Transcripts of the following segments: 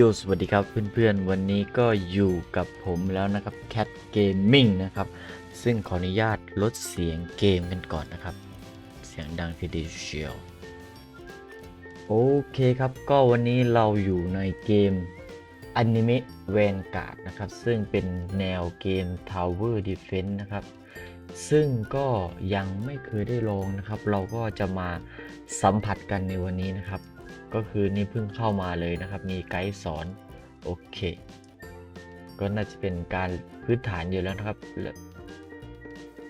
ยสวัสดีครับเพื่อนๆ วันนี้ก็อยู่กับผมแล้วนะครับ Cat Gaming นะครับ ซึ่งขออนุญาตลดเสียงเกมกันก่อนนะครับ เสียงดังทีเดียวเชียวโอเคครับ ก็วันนี้เราอยู่ในเกม Anime Vanguard นะครับ ซึ่งเป็นแนวเกม Tower Defense นะครับ ซึ่งก็ยังไม่เคยได้ลองนะครับ เราก็จะมาสัมผัสกันในวันนี้นะครับ ก็คือนี่เพิ่งเข้ามาเลยนะครับ มีไกด์สอนโอเค ก็น่าจะเป็นการพื้นฐานอยู่แล้วนะครับ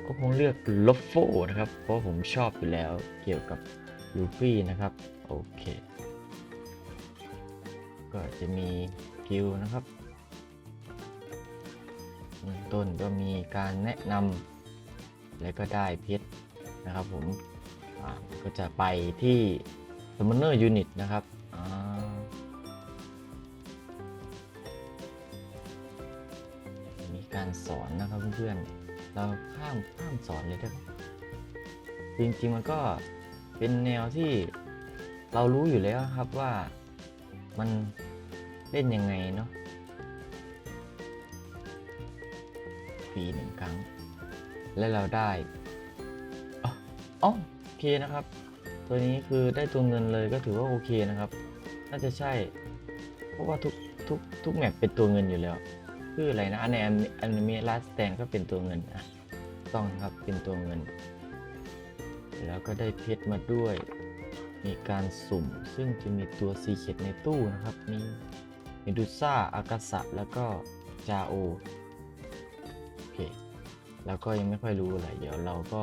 ก็คงเลือกลอฟโฟนะครับ เพราะผมชอบอยู่แล้วเกี่ยวกับลูฟี่นะครับ โอเค ก็จะมีกิลนะครับเบื้องต้นก็มีการแนะนำแล้วก็ได้เพชรนะครับผมก็จะไปที่ Summoner Unit นะครับมีการสอนนะครับเพื่อนๆ เราข้ามข้ามสอนเลยได้ปะจริงๆมันก็เป็นแนวที่เรารู้อยู่แล้วครับว่ามันเล่นยังไงเนาะปีหนึ่งครั้ง และเราได้อ๋ออ๋อโอเคนะครับ ตัวนี้คือได้ตัวเงินเลยก็ถือว่าโอเคนะครับ น่าจะใช่ เพราะว่าทุกทุกทุกแมปเป็นตัวเงินอยู่แล้ว คืออะไรนะในอนิเมะลาสแตนก็เป็นตัวเงินอะต้องครับเป็นตัวเงิน แล้วก็ได้เพชรมาด้วย มีการสุ่ม ซึ่งจะมีตัวซีเ e ตในตู้นะครับ มีเมดูซ่าอากาสะแล้วก็จาโอโอเค แล้วก็ยังไม่ค่อยรู้อะไร เดี๋ยวเราก็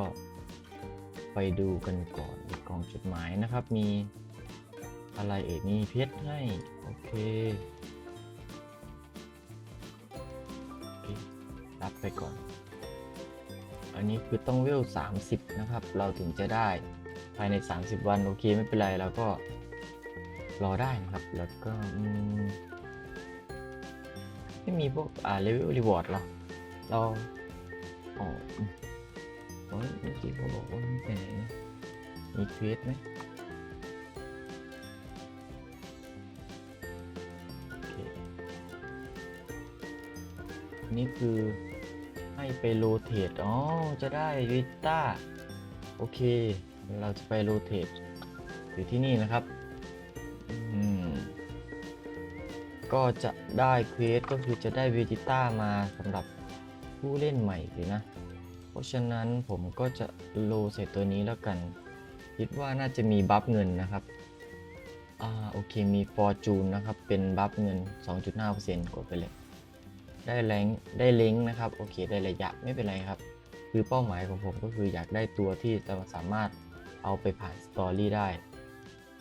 ไปดูกันก่อนก ล่องจดหมายนะครับ มีอะไรเอ่ยมีเพชรให้โอเค รับไปก่อน อันนี้คือต้องเวล 30 นะครับ เราถึงจะได้ภายใน 30 วัน โอเค ไม่เป็นไรเราก็รอได้นะครับ แล้วก็มไม่มีพวกอ่าเลเวลรีวอร์ดหรอเราอ๋ออืมโอ้ยเมื่อกี้เขาบอกว่าไม่ไปไหน มีเควสไหมนี่คือให้ไปโรเทตอ๋อ จะได้วิต้า โอเค เราจะไปโรเทตอยู่ที่นี่นะครับ อืม ก็จะได้เควสก็คือจะได้วจิต้ามาสำหรับผู้เล่นใหม่เลยนะ เพราะฉะนั้นผมก็จะโลใส่ตัวนี้แล้วกัน คิดว่าน่าจะมีบัฟเงินนะครับ อ่าโอเคมีฟอร์จูนนะครับ เป็นบัฟเงิน 2.5%กดไปเลย ได้แรงได้เล้งนะครับ โอเคได้ระยะไม่เป็นไรครับ คือเป้าหมายของผมก็คืออยากได้ตัวที่จะสามารถเอาไปผ่านสตอรี่ได้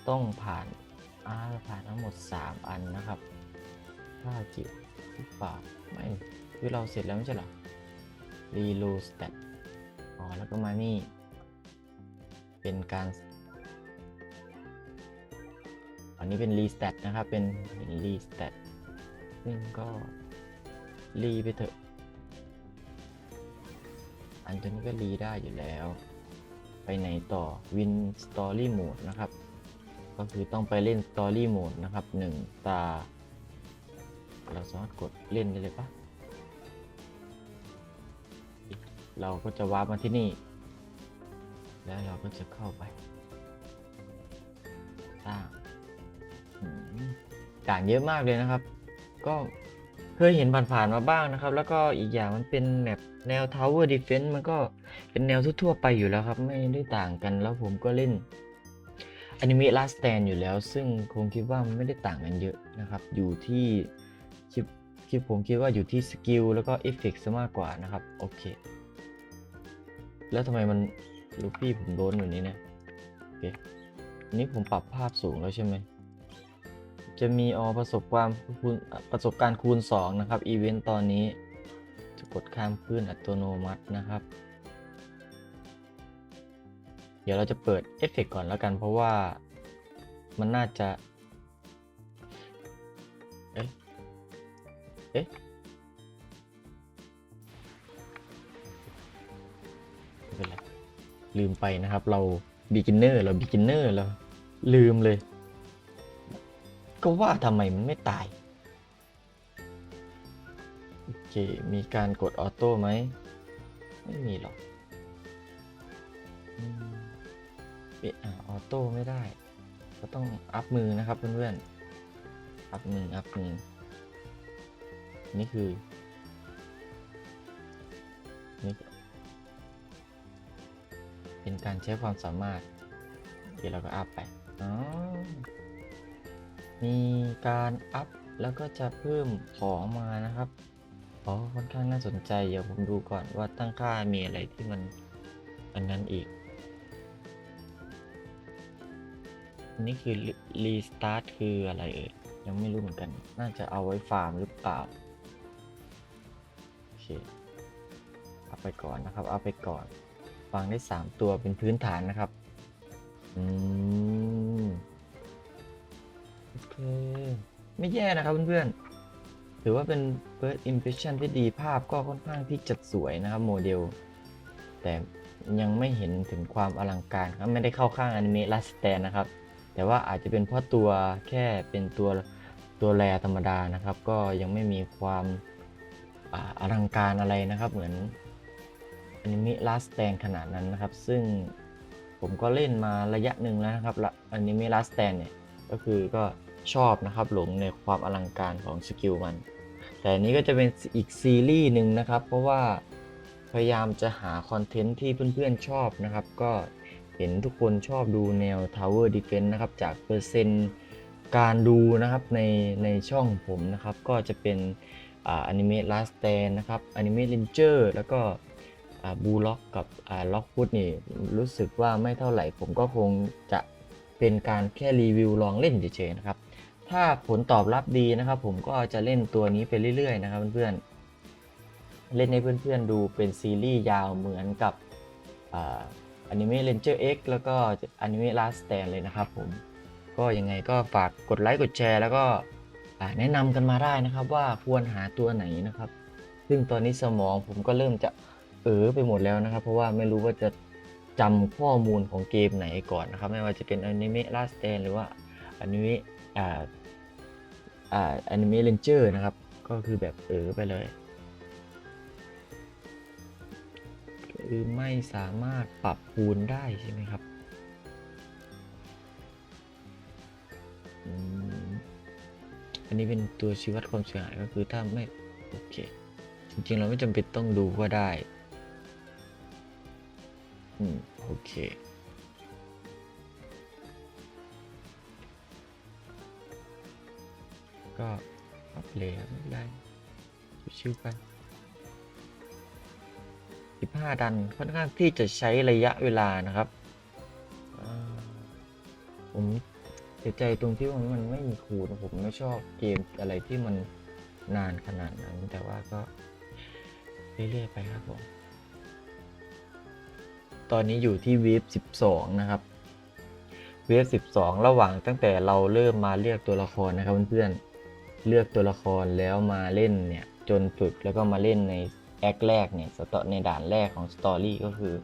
ต้องผ่านอ่าผ่านทั้งหมด 3 อันนะครับถ้าจิบหรือเปล่าไม่ คือเราเสร็จแล้วไม่ใช่หรอรีโลสเตตอ๋อ แล้วก็มานี่ เป็นการ อันนี้เป็นรีสเตตนะครับ เป็นรีสเตตซึ่งก็รีไปเถอะ อันตัวนี้ก็รีได้อยู่แล้ว ไปไหนต่อ Win Story Mode นะครับ ก็คือต้องไปเล่น Story Mode นะครับหนึ่งตา เราสามารถกดเล่นได้เลยปะเราก็จะวาร์ปมาที่นี่ แล้วเราก็จะเข้าไปสร้างอืมด่านเยอะมากเลยนะครับ ก็เคยเห็นผ่านๆมาบ้างนะครับ แล้วก็อีกอย่างมันเป็นแบบแนว Tower Defense มันก็เป็นแนวทั่วๆไปอยู่แล้วครับ ไม่ได้ต่างกันแล้วผมก็เล่นอนิเมะ Last Stand อยู่แล้ว ซึ่งคงคิดว่ามันไม่ได้ต่างกันเยอะนะครับ อยู่ที่คิดคิดผมคิดว่าอยู่ที่สกิลแล้วก็เอฟเฟกต์ซะมากกว่านะครับ โอเค แล้วทำไมมัน ลูฟี่ผมโดนอยู่นี้เนี่ยโอเคนี้ผมปรับภาพสูงแล้วใช่ไหม จะมีอประสบความคูณประสบการณ์คูณ 2 นะครับ อีเวนต์ตอนนี้ จะกดข้ามพื้นอัตโนมัตินะครับ เดี๋ยวเราจะเปิดเอฟเฟกต์ก่อนแล้วกันเพราะว่ามันน่าจะ เอ๊ะ เอ๊ะเป็นไร ลืมไปนะครับ เรา beginner เรา beginner เราลืมเลย ก็ว่าทำไมมันไม่ตาย โอเค มีการกดออโต้ไหม ไม่มีหรอกอืมเอะอะออโต้ไม่ได้ ก็ต้องอัพมือนะครับเพื่อนๆ อัพมือ อัพมือ นี่คือ นี่ เป็นการใช้ความสามารถเดี๋ยวเราก็อัพไปอ๋อมีการอัพแล้วก็จะเพิ่มของมานะครับอ๋อค่อนข้างน่าสนใจ เดี๋ยวผมดูก่อนว่าตั้งค่ามีอะไรที่มันอันนั้นอีกอันนี้คือรีสตาร์ทคืออะไรเอ่ยยังไม่รู้เหมือนกัน น่าจะเอาไว้ฟาร์มหรือเปล่า โอเค เอาไปก่อนนะครับ เอาไปก่อน ฟังได้ 3 ตัวเป็นพื้นฐานนะครับ อืม โอเค ไม่แย่นะครับเพื่อนๆ ถือว่าเป็น first impression ที่ดีภาพก็ค่อนข้างที่จะสวยนะครับโมเดล แต่ยังไม่เห็นถึงความอลังการครับไม่ได้เข้าข้างอนิเมะลัสแตนนะครับ แต่ว่าอาจจะเป็นเพราะตัวแค่เป็นตัวตัวแรธรรมดานะครับ ก็ยังไม่มีความออลังการอะไรนะครับ เหมือน อนิเมะลัสแตนขนาดนั้นนะครับ ซึ่งผมก็เล่นมาระยะหนึ่งแล้วนะครับอนิเมะลัสแตนเนี่ย ก็คือก็ชอบนะครับหลงในความอลังการของสกิลมัน แต่นนี้ก็จะเป็นอีกซีรีส์หนึ่งนะครับ เพราะว่าพยายามจะหาคอนเทนต์ที่เพื่อนๆชอบนะครับ ก็เห็นทุกคนชอบดูแนว Tower Defense นะครับ จากเปอร์เซ็นต์การดูนะครับในในช่องผมนะครับ ก็จะเป็นอนิเมะ Last Stand นะครับอนิเมะ Ranger แล้วก็ บูล็อกกับล็อกฟุตนี่รู้สึกว่าไม่เท่าไหร่ ผมก็คงจะเป็นการแค่รีวิวลองเล่นเฉยๆนะครับ ถ้าผลตอบรับดีนะครับ ผมก็จะเล่นตัวนี้ไปเรื่อยๆนะครับเพื่อนๆ เล่นให้เพื่อนๆดูเป็นซีรีส์ยาวเหมือนกับอนิเมะ Ranger X แล้วก็อนิเมะ Last Stand เลยนะครับผมก็ยังไงก็ฝากกดไลค์กดแชร์ แล้วก็แนะนำกันมาได้นะครับว่าควรหาตัวไหนนะครับ ซึ่งตอนนี้สมองผมก็เริ่มจะ เออไปหมดแล้วนะครับ เพราะว่าไม่รู้ว่าจะจำข้อมูลของเกมไหนก่อนนะครับ ไม่ว่าจะเป็นอนิเมะ Last Stand หรือว่าอนิเมะอ่าอ่าอนิเมะ Ranger นะครับ ก็คือแบบเออไปเลยคือไม่สามารถปรับคูณได้ใช่ไหมครับอันนี้เป็นตัวชี้วัดความเสียหายก็คือถ้าไม่ โอเค จริงๆ เราไม่จำเป็นต้องดูก็ได้ เค ก็อัพเลยไม่เป็นไรชิวๆไป15 ดันค่อนข้างที่จะใช้ระยะเวลานะครับ ผมเสียใจตรงที่ว่ามันไม่มีคูณผมไม่ชอบเกมอะไรที่มันนานขนาดนั้น แต่ว่าก็เรื่อยๆไปครับผม ตอนนี้อยู่ที่เวฟ12 นะครับ เวฟ12 ระหว่างตั้งแต่เราเริ่มมาเลือกตัวละครนะครับเพื่อนๆ เลือกตัวละครแล้วมาเล่นเนี่ย จนฝึกแล้วก็มาเล่นในแอคแรกเนี่ยสตในด่านแรกของสตอรี่ก็คือ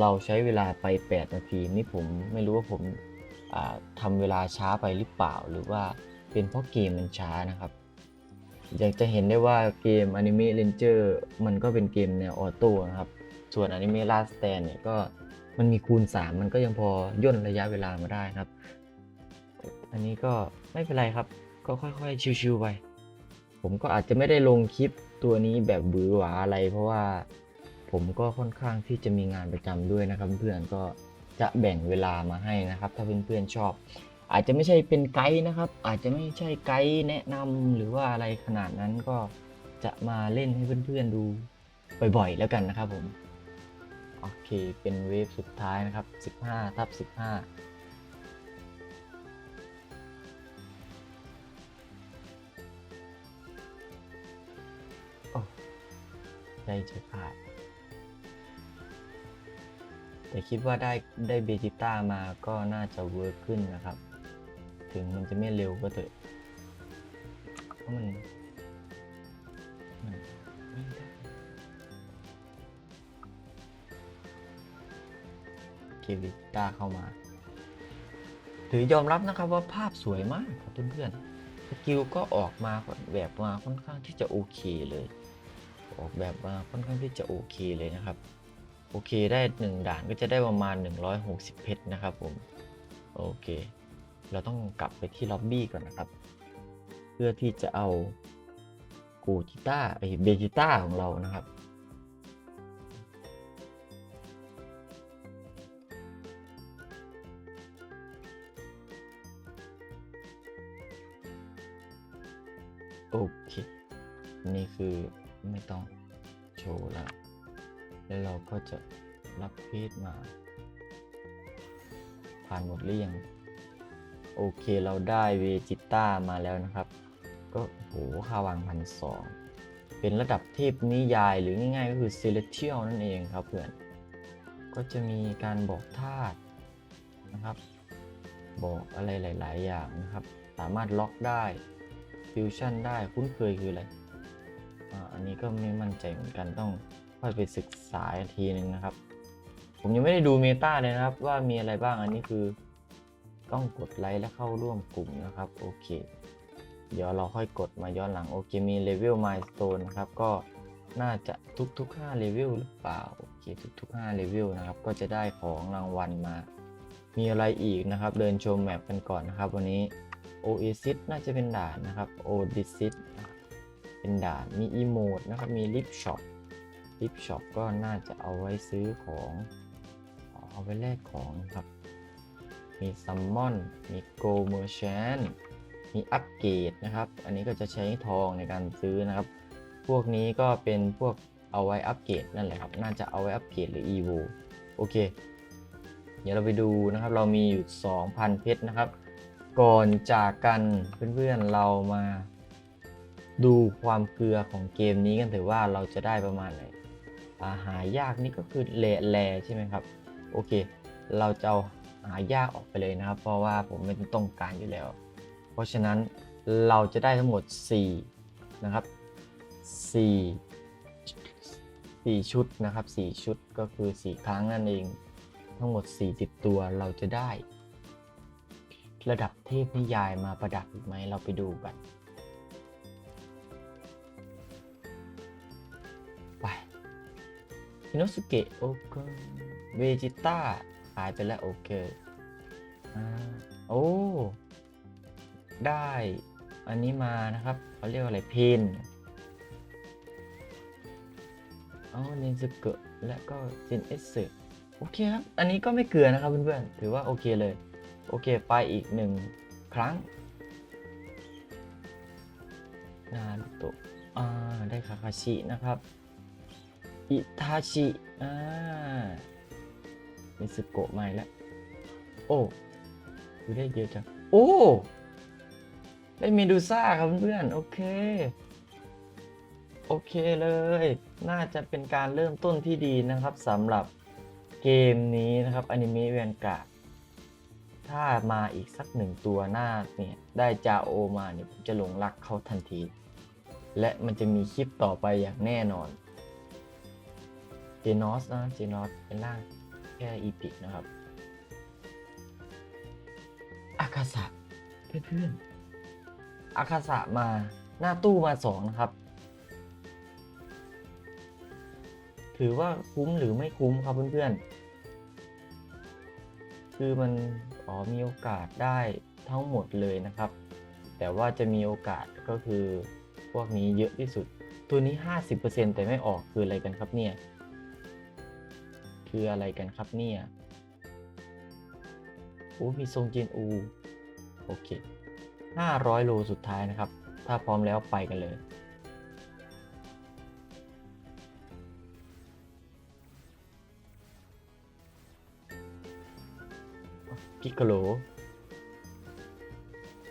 เราใช้เวลาไป 8 นาที นี่ผมไม่รู้ว่าผมทำเวลาช้าไปหรือเปล่า หรือว่าเป็นเพราะเกมมันช้านะครับ อยากจะเห็นได้ว่าเกม Anime Ranger มันก็เป็นเกมแนวออโต้นะครับ ส่วน Anime Last Stand เนี่ยก็มันมีคูณ 3 มันก็ยังพอย่นระยะเวลามาได้ครับ อันนี้ก็ไม่เป็นไรครับ ก็ค่อยๆ ชิวๆไป ผมก็อาจจะไม่ได้ลงคลิปตัวนี้แบบบือหวาอะไร เพราะว่าผมก็ค่อนข้างที่จะมีงานประจำด้วยนะครับ เพื่อนก็จะแบ่งเวลามาให้นะครับ ถ้าเพื่อนๆชอบ อาจจะไม่ใช่เป็นไกด์นะครับ อาจจะไม่ใช่ไกด์แนะนำหรือว่าอะไรขนาดนั้นก็จะมาเล่นให้เพื่อนๆดูบ่อยๆแล้วกันนะครับผม โอเค เป็นเวฟสุดท้ายนะครับ 15ทับ15โอ้ใจจะขาดแต่คิดว่าได้ได้เบจิต้ามาก็น่าจะเวิร์กขึ้นนะครับ ถึงมันจะไม่เร็วก็เถอะเพราะมัน เกเบจิต้าเข้ามา ถือยอมรับนะครับว่าภาพสวยมากครับเพื่อนๆสกิลก็ออกมาแบบมาค่อนข้างที่จะโอเคเลย ออกแบบมาค่อนข้างที่จะโอเคเลยนะครับ โอเคได้ 1 ด่านก็จะได้ประมาณ 160 เพชรนะครับผม โอเค เราต้องกลับไปที่ล็อบบี้ก่อนนะครับ เพื่อที่จะเอากูจิต้าไอเบจิต้าของเรานะครับ โอเค นี่คือไม่ต้องโชว์แล้ว แล้วเราก็จะรับเพจมา ผ่านหมดหรือยัง โอเคเราได้เวจิต้ามาแล้วนะครับ ก็โหค่าวางพันสองเป็นระดับเทพนิยายหรือง่ายๆก็คือ Celestial นั่นเองครับเพื่อน ก็จะมีการบอกธาตุนะครับ บอกอะไรหลาย ๆ อย่างนะครับ สามารถล็อกได้ ฟิวชั่นได้คุ้นเคยคืออะไรอันนี้ก็ไม่มั่นใจเหมือนกันต้องค่อยไปศึกษาทีหนึ่งนะครับ ผมยังไม่ได้ดูเมตาเลยนะครับ ว่ามีอะไรบ้างอันนี้คือต้องกดไลค์และเข้าร่วมกลุ่มนะครับ โอเค เดี๋ยวเราค่อยกดมาย้อนหลัง โอเค มีเลเวลมายสเตนนะครับ ก็น่าจะทุกๆ5เลเวลหรือเปล่า โอเค ทุกๆ5เลเวลนะครับ ก็จะได้ของรางวัลมา มีอะไรอีกนะครับ เดินชมแมปกันก่อนนะครับ วันนี้ Oasis น่าจะเป็นด่านนะครับ Oasis เป็นด่านมีอีโมดนะครับ มีลิฟช็อปลิฟช็อปก็น่าจะเอาไว้ซื้อของเอาไว้แลกของครับ มีซัมมอน มีโกลเมอร์ชนมีอัปเกรดนะครับ อันนี้ก็จะใช้ทองในการซื้อนะครับ พวกนี้ก็เป็นพวกเอาไว้อัปเกรดนั่นแหละครับ น่าจะเอาไว้อัปเกรดหรือ EVO โอเค เดี๋ยวเราไปดูนะครับ เรามีอยู่ 2,000 เพชรนะครับ ก่อนจากกันเพื่อนๆเรามาดูความเกลือของเกมนี้กันเถอะว่าเราจะได้ประมาณไหนอาหายากนี่ก็คือแลแลใช่ไหมครับ โอเค เราจะเอาหายากออกไปเลยนะครับ เพราะว่าผมไม่ต้องการอยู่แล้ว เพราะฉะนั้นเราจะได้ทั้งหมด 4 นะครับ 4 4 ชุดนะครับ 4 ชุดก็คือ 4 ครั้งนั่นเอง ทั้งหมด 40 ตัวเราจะได้ ระดับเทพนิยายมาประดับอีกไหมเราไปดูกันไปฮิโนสุเกะโอเคเวจิต้าหายไปแล้วโอเคอ่าโอ้ได้อันนี้มานะครับเขาเรียกว่าอะไรเพนอ๋อเนนสเกะและก็เจนเอสเซโอเคครับ อันนี้ก็ไม่เกลือนะครับเพื่อนๆ ถือว่าโอเคเลย โอเค ไปอีกหนึ่งครั้ง นารุโตะอ่า ได้คาคาชินะครับ อิทาชิ อ่ามิสโกะใหม่แล้ว โอ้ดูได้เยอะจัง โอ้ ได้เมดูซ่าครับเพื่อน โอเค โอเคเลย น่าจะเป็นการเริ่มต้นที่ดีนะครับสำหรับเกมนี้นะครับอนิเมะแวนการ์ด ถ้ามาอีกสักหนึ่งตัวหน้าเนี่ยได้จาโอมาเนี่ยผมจะหลงรักเขาทันที และมันจะมีคลิปต่อไปอย่างแน่นอน เจนอสนะเจนอสเป็นร่างแค่อีพิกนะครับ อากาสะเพื่อนๆอากาสะมาหน้าตู้มาสองนะครับ ถือว่าคุ้มหรือไม่คุ้มครับเพื่อนๆ คือมันอ๋อมีโอกาสได้ทั้งหมดเลยนะครับ แต่ว่าจะมีโอกาสก็คือพวกนี้เยอะที่สุด ตัวนี้ 50%แต่ไม่ออกคืออะไรกันครับเนี่ย คืออะไรกันครับเนี่ยโอ้มีทรงเจนอูโอเค500 โลสุดท้ายนะครับ ถ้าพร้อมแล้วไปกันเลย พิกโกโล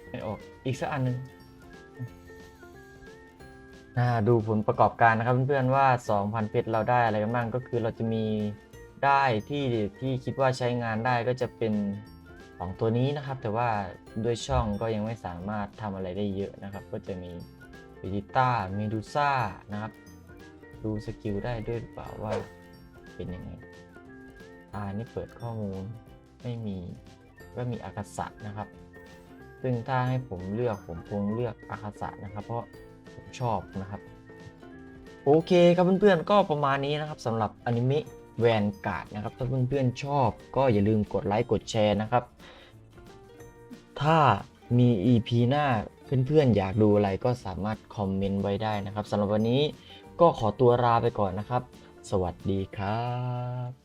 ไม่ออกอีกสักอันหนึ่งอ่าดูผลประกอบการนะครับเพื่อนๆว่า 2,000 เพชรเราได้อะไรกันบ้างก็คือเราจะมีได้ที่ที่คิดว่าใช้งานได้ก็จะเป็น2ตัวนี้นะครับ แต่ว่าด้วยช่องก็ยังไม่สามารถทำอะไรได้เยอะนะครับ ก็จะมีวิจิต้าเมดูซ่านะครับ ดูสกิลได้ด้วยหรือเปล่าว่าเป็นยังไงอ่านี่เปิดข้อมูลไม่มี ก็มีอากาศะนะครับ ซึ่งถ้าให้ผมเลือกผมคงเลือกอากาศะนะครับ เพราะผมชอบนะครับ โอเคครับเพื่อนๆก็ประมาณนี้นะครับสำหรับอนิเมะแวนการ์ดนะครับถ้าเพื่อนๆชอบ ก็อย่าลืมกดไลค์กดแชร์นะครับ ถ้ามี EP หน้าเพื่อนๆอยากดูอะไรก็สามารถคอมเมนต์ไว้ได้นะครับสำหรับวันนี้ก็ขอตัวลาไปก่อนนะครับ สวัสดีครับ